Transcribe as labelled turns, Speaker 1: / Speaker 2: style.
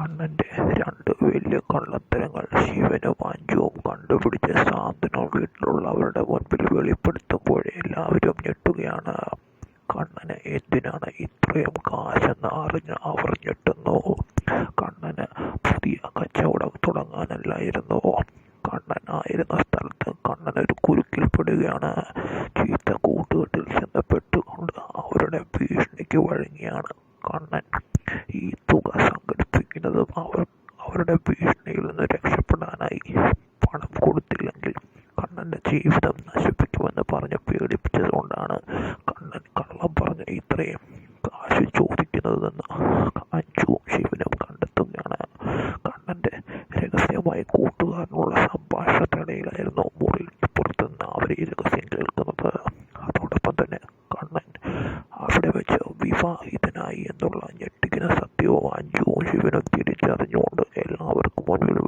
Speaker 1: കണ്ണന്റെ രണ്ട് വലിയ കള്ളത്തരങ്ങൾ ശിവനും അഞ്ജുവും കണ്ടുപിടിച്ച് സാന്ത്വനം വീട്ടിലുള്ളവരുടെ മുൻപിൽ വെളിപ്പെടുത്തുമ്പോഴേ എല്ലാവരും ഞെട്ടുകയാണ്. കണ്ണന് എന്തിനാണ് ഇത്രയും കാശെന്ന് അറിഞ്ഞ് അവർ ഞെട്ടുന്നു. കണ്ണന് പുതിയ കച്ചവടം തുടങ്ങാനല്ലായിരുന്നു കണ്ണൻ ആയിരുന്ന സ്ഥലത്ത് കണ്ണനൊരു കുരുക്കിൽപ്പെടുകയാണ്. ചീത്ത കൂട്ടുകെട്ടിൽ ചെന്ന് പെട്ടുകൊണ്ട് അവരുടെ ഭീഷണിക്ക് വഴങ്ങിയാണ് കണ്ണൻ സംഘടിപ്പിക്കുന്നത്. അവരുടെ ഭീഷണിയിൽ നിന്ന് രക്ഷപ്പെടാനായി പണം കൊടുത്തില്ലെങ്കിൽ കണ്ണന്റെ ജീവിതം നശിപ്പിക്കുമെന്ന് പറഞ്ഞ് പേടിപ്പിച്ചതുകൊണ്ടാണ് കണ്ണൻ കള്ളം പറഞ്ഞ് ഇത്രയും കാശ് ചോദിക്കുന്നതെന്ന് അഞ്ജുവും ശിവനും കണ്ടെത്തുകയാണ്. കണ്ണന്റെ രഹസ്യമായി കൂട്ടുകാരനുള്ള സംഭാഷണത്തിനിടയിലായിരുന്നു മുറിക്ക് പുറത്തുനിന്ന് അവർ ഈ രഹസ്യം കേൾക്കുന്നത്. അതോടൊപ്പം തന്നെ കണ്ണൻ അവിടെ വെച്ച് വിവാഹിതനായി എന്നുള്ള ഞെട്ടിക്കുന്ന സത്യവും അഞ്ജുവും ശിവനും തിരിച്ചറിഞ്ഞുകൊണ്ട് എല്ലാവർക്കും മുൻപിൽ